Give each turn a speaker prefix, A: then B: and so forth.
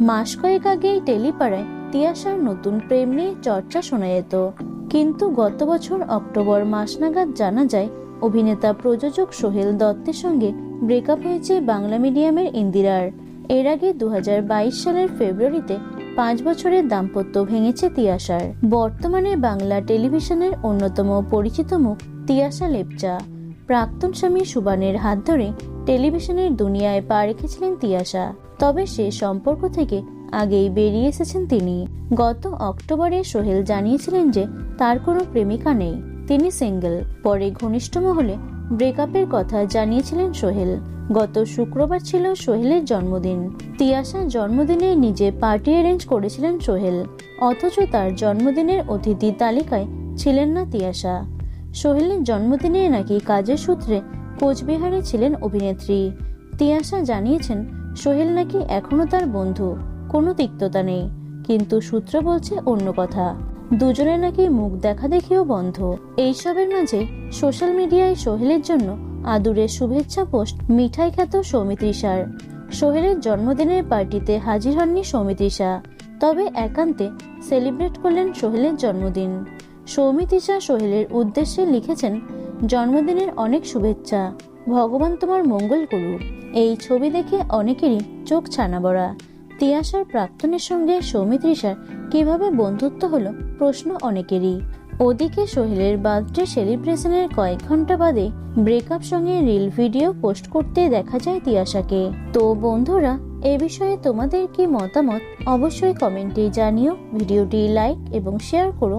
A: মাস কয়েক আগেই টেলিপাড়ায় তিয়াশার নতুন প্রেম নিয়ে চর্চা শোনা যেত। কিন্তু গত বছর অক্টোবর মাস নাগাদ জানা যায়, অভিনেতা প্রযোজক সোহেল দত্তের সঙ্গে ব্রেকআপ হয়েছে বাংলা মিডিয়ামের ইন্দিরার। এর আগে দু হাজার বাইশ সালের ফেব্রুয়ারিতে পাঁচ বছরের দাম্পত্য ভেঙেছে তিয়াশার। বর্তমানে বাংলা টেলিভিশনের অন্যতম পরিচিত মুখ তিয়াশা লেপচা। প্রাক্তন স্বামী সুবানের হাত ধরে টেলিভিশনের দুনিয়ায় পা রেখেছিলেন তিয়াশা। তবে সে সম্পর্ক থেকে আগেই বেরিয়ে এসেছেন তিনি। গত অক্টোবরে সোহেল জানিয়েছিলেন যে তার কোনো প্রেমিকা নেই। তিনি সিঙ্গেল পরে ঘনিষ্ঠ মহলে ব্রেকআপের কথা জানিয়েছিলেন সোহেল। গত শুক্রবার ছিল সোহেলের জন্মদিন। তিয়াশার জন্মদিনে নিজে পার্টি অ্যারেঞ্জ করেছিলেন সোহেল। অথচ তার জন্মদিনের অতিথি তালিকায় ছিলেন না তিয়াশা। সোহেলের জন্মদিনে নাকি কাজের সূত্রে কোচবিহারে ছিলেন অভিনেত্রী। তিয়াশা জানিয়েছেন, সোহেল নাকি এখনও তার বন্ধু, কোনো তিক্ততা নেই। কিন্তু সূত্র বলছে অন্য কথা। দুজনে নাকি মুখ দেখা দেখিও বন্ধ। এইসবের মাঝে সোশ্যাল মিডিয়ায় সোহেলের জন্য আদুরের শুভেচ্ছা পোস্ট মিঠাই খ্যাত সৌমিত্রিষার সোহেলের জন্মদিনের পার্টিতে হাজির হননি সৌমিত্রিষা তবে একান্তে সেলিব্রেট করলেন সোহেলের জন্মদিন। সৌমিত্রিষা সোহেলের উদ্দেশ্যে লিখেছেন, জন্মদিনের অনেক শুভেচ্ছা। ভগবান তোমার মঙ্গল করুক। এই ছবি দেখে অনেকেরই চোখ ছানা বড়া তিয়াশার প্রাক্তনের সঙ্গে সৌমিত্রিষার কীভাবে বন্ধুত্ব হলো প্রশ্ন অনেকেরই। ওদিকে সোহেলের বার্থডে সেলিব্রেশনের কয়েক ঘণ্টা বাদে ব্রেকআপ সঙ্গে রিল ভিডিও পোস্ট করতে দেখা যায় তিয়াশাকে। তো বন্ধুরা, এ বিষয়ে তোমাদের কি মতামত অবশ্যই কমেন্টে জানিও। ভিডিওটি লাইক এবং শেয়ার করো।